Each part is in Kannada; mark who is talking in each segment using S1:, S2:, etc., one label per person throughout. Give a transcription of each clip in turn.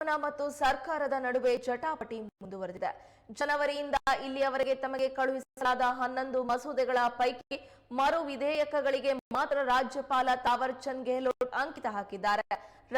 S1: ರಾಜಭವನ ಮತ್ತು ಸರ್ಕಾರದ ನಡುವೆ ಜಟಾಪಟಿ ಮುಂದುವರೆದಿದೆ. ಜನವರಿಯಿಂದ ಇಲ್ಲಿಯವರೆಗೆ ತಮಗೆ ಕಳುಹಿಸಲಾದ ಹನ್ನೊಂದು ಮಸೂದೆಗಳ ಪೈಕಿ ಮರು ವಿಧೇಯಕಗಳಿಗೆ ಮಾತ್ರ ರಾಜ್ಯಪಾಲ ತಾವರ್ ಚಂದ್ ಗೆಹ್ಲೋಟ್ ಅಂಕಿತ ಹಾಕಿದ್ದಾರೆ.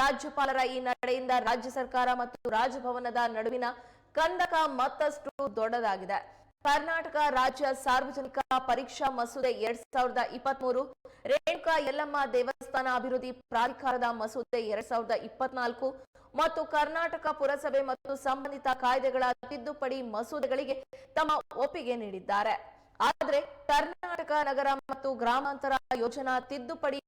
S1: ರಾಜ್ಯಪಾಲರ ಈ ನಡೆಯಿಂದ ರಾಜ್ಯ ಸರ್ಕಾರ ಮತ್ತು ರಾಜಭವನದ ನಡುವಿನ ಕಂದಕ ಮತ್ತಷ್ಟು ದೊಡ್ಡದಾಗಿದೆ. ಕರ್ನಾಟಕ ರಾಜ್ಯ ಸಾರ್ವಜನಿಕ ಪರೀಕ್ಷಾ ಮಸೂದೆ ಎರಡ್ ಸಾವಿರದ ಇಪ್ಪತ್ಮೂರು, ರೇಣುಕಾ ಯಲ್ಲಮ್ಮ ದೇವಸ್ಥಾನ ಅಭಿವೃದ್ಧಿ ಪ್ರಾಧಿಕಾರದ ಮಸೂದೆ ಎರಡ್ ಸಾವಿರದ ಇಪ್ಪತ್ನಾಲ್ಕು ಮತ್ತು ಕರ್ನಾಟಕ ಪುರಸಭೆ ಮತ್ತು ಸಂಬಂಧಿತ ಕಾಯ್ದೆಗಳ ತಿದ್ದುಪಡಿ ಮಸೂದೆಗಳಿಗೆ ತಮ್ಮ ಒಪ್ಪಿಗೆ ನೀಡಿದ್ದಾರೆ. ಆದರೆ ಕರ್ನಾಟಕ ನಗರ ಮತ್ತು ಗ್ರಾಮಾಂತರ ಯೋಜನಾ ತಿದ್ದುಪಡಿ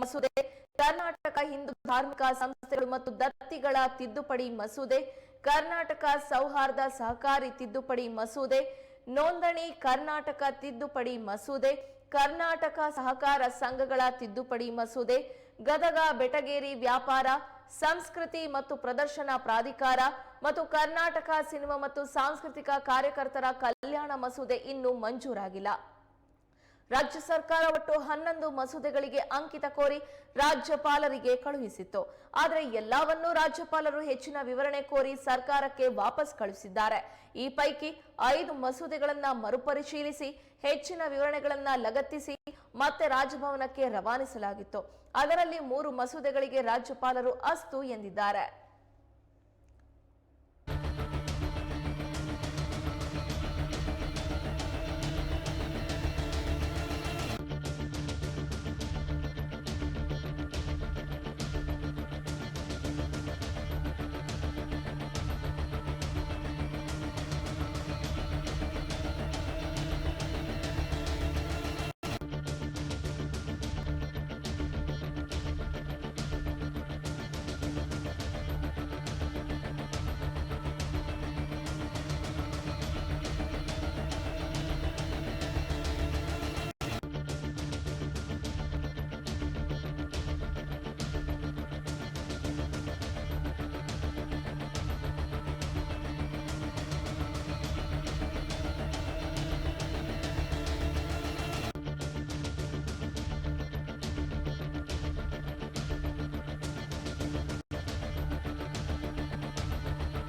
S1: ಮಸೂದೆ ಕರ್ನಾಟಕ ಹಿಂದೂ ಧಾರ್ಮಿಕ ಸಂಸ್ಥೆಗಳು ಮತ್ತು ದತ್ತಿಗಳ ತಿದ್ದುಪಡಿ ಮಸೂದೆ, ಕರ್ನಾಟಕ ಸೌಹಾರ್ದ ಸಹಕಾರಿ ತಿದ್ದುಪಡಿ ಮಸೂದೆ, ನೋಂದಣಿ ಕರ್ನಾಟಕ ತಿದ್ದುಪಡಿ ಮಸೂದೆ ಕರ್ನಾಟಕ ಸಹಕಾರ ಸಂಘಗಳ ತಿದ್ದುಪಡಿ ಮಸೂದೆ, ಗದಗ, ಬೆಟಗೇರಿ ವ್ಯಾಪಾರ, ಸಂಸ್ಕೃತಿ ಮತ್ತು ಪ್ರದರ್ಶನ ಪ್ರಾಧಿಕಾರ ಮತ್ತು ಕರ್ನಾಟಕ ಸಿನಿಮಾ ಮತ್ತು ಸಾಂಸ್ಕೃತಿಕ ಕಾರ್ಯಕರ್ತರ ಕಲ್ಯಾಣ ಮಸೂದೆ ಇನ್ನೂ ಮಂಜೂರಾಗಿಲ್ಲ. ರಾಜ್ಯ ಸರ್ಕಾರ ಒಟ್ಟು ಹನ್ನೊಂದು ಮಸೂದೆಗಳಿಗೆ ಅಂಕಿತ ಕೋರಿ ರಾಜ್ಯಪಾಲರಿಗೆ ಕಳುಹಿಸಿತ್ತು. ಆದರೆ ಎಲ್ಲವನ್ನೂ ರಾಜ್ಯಪಾಲರು ಹೆಚ್ಚಿನ ವಿವರಣೆ ಕೋರಿ ಸರ್ಕಾರಕ್ಕೆ ವಾಪಸ್ ಕಳುಹಿಸಿದ್ದಾರೆ. ಈ ಪೈಕಿ ಐದು ಮಸೂದೆಗಳನ್ನ ಮರುಪರಿಶೀಲಿಸಿ, ಹೆಚ್ಚಿನ ವಿವರಣೆಗಳನ್ನ ಲಗತ್ತಿಸಿ ಮತ್ತೆ ರಾಜಭವನಕ್ಕೆ ರವಾನಿಸಲಾಗಿತ್ತು. ಅದರಲ್ಲಿ ಮೂರು ಮಸೂದೆಗಳಿಗೆ ರಾಜ್ಯಪಾಲರು ಅಸ್ತು ಎಂದಿದ್ದಾರೆ.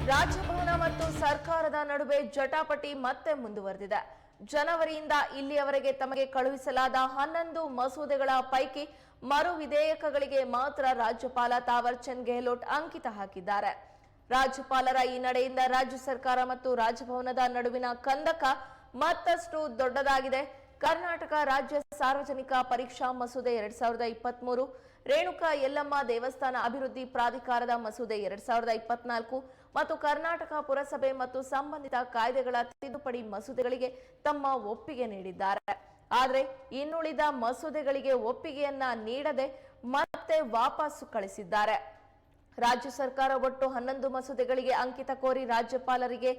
S1: ರಾಜಭವನ ಮತ್ತು ಸರ್ಕಾರದ ನಡುವೆ ಜಟಾಪಟಿ ಮತ್ತೆ ಮುಂದುವರೆದಿದೆ. ಜನವರಿಯಿಂದ ಇಲ್ಲಿಯವರೆಗೆ ತಮಗೆ ಕಳುಹಿಸಲಾದ ಹನ್ನೊಂದು ಮಸೂದೆಗಳ ಪೈಕಿ ಮರು ವಿಧೇಯಕಗಳಿಗೆ ಮಾತ್ರ ರಾಜ್ಯಪಾಲ ತಾವರ್ ಚಂದ್ ಗೆಹ್ಲೋಟ್ ಅಂಕಿತ ಹಾಕಿದ್ದಾರೆ. ರಾಜ್ಯಪಾಲರ ಈ ನಡೆಯಿಂದ ರಾಜ್ಯ ಸರ್ಕಾರ ಮತ್ತು ರಾಜಭವನದ ನಡುವಿನ ಕಂದಕ ಮತ್ತಷ್ಟು ದೊಡ್ಡದಾಗಿದೆ. ಕರ್ನಾಟಕ ರಾಜ್ಯ ಸಾರ್ವಜನಿಕ ಪರೀಕ್ಷಾ ಮಸೂದೆ ಎರಡ್ ಸಾವಿರದ ಇಪ್ಪತ್ಮೂರು ರೇಣುಕಾ ಯಲ್ಲಮ್ಮ ದೇವಸ್ಥಾನ ಅಭಿವೃದ್ಧಿ ಪ್ರಾಧಿಕಾರದ ಮಸೂದೆ ಎರಡ್ ಸಾವಿರದ ಇಪ್ಪತ್ನಾಲ್ಕು ಮತ್ತು ಕರ್ನಾಟಕ ಪುರಸಭೆ ಮತ್ತು ಸಂಬಂಧಿತ ಕಾಯ್ದೆಗಳ ತಿದ್ದುಪಡಿ ಮಸೂದೆಗಳಿಗೆ ತಮ್ಮ ಒಪ್ಪಿಗೆ ನೀಡಿದ್ದಾರೆ. ಆದರೆ ಇನ್ನುಳಿದ ಮಸೂದೆಗಳಿಗೆ ಒಪ್ಪಿಗೆಯನ್ನ ನೀಡದೆ ಮತ್ತೆ ವಾಪಸ್ಸು ಕಳಿಸಿದ್ದಾರೆ. ರಾಜ್ಯ ಸರ್ಕಾರ ಒಟ್ಟು ಹನ್ನೊಂದು ಮಸೂದೆಗಳಿಗೆ ಅಂಕಿತ ಕೋರಿ ರಾಜ್ಯಪಾಲರಿಗೆ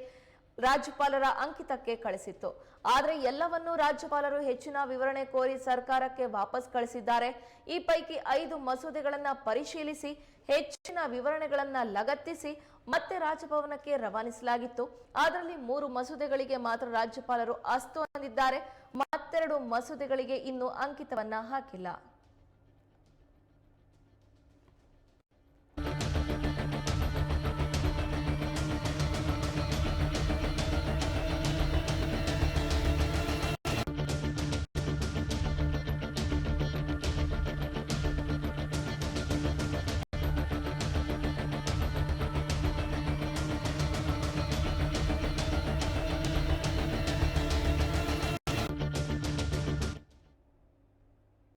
S1: ರಾಜ್ಯಪಾಲರ ಅಂಕಿತಕ್ಕೆ ಕಳಿಸಿತ್ತು. ಆದರೆ ಎಲ್ಲವನ್ನೂ ರಾಜ್ಯಪಾಲರು ಹೆಚ್ಚಿನ ವಿವರಣೆ ಕೋರಿ ಸರ್ಕಾರಕ್ಕೆ ವಾಪಸ್ ಕಳಿಸಿದ್ದಾರೆ. ಈ ಪೈಕಿ ಐದು ಮಸೂದೆಗಳನ್ನ ಪರಿಶೀಲಿಸಿ, ಹೆಚ್ಚಿನ ವಿವರಣೆಗಳನ್ನ ಲಗತ್ತಿಸಿ ಮತ್ತೆ ರಾಜಭವನಕ್ಕೆ ರವಾನಿಸಲಾಗಿತ್ತು. ಅದರಲ್ಲಿ ಮೂರು ಮಸೂದೆಗಳಿಗೆ ಮಾತ್ರ ರಾಜ್ಯಪಾಲರು ಅಸ್ತು ಅಂದಿದ್ದಾರೆ. ಮತ್ತೆರಡು ಮಸೂದೆಗಳಿಗೆ ಇನ್ನೂ ಅಂಕಿತವನ್ನ ಹಾಕಿಲ್ಲ.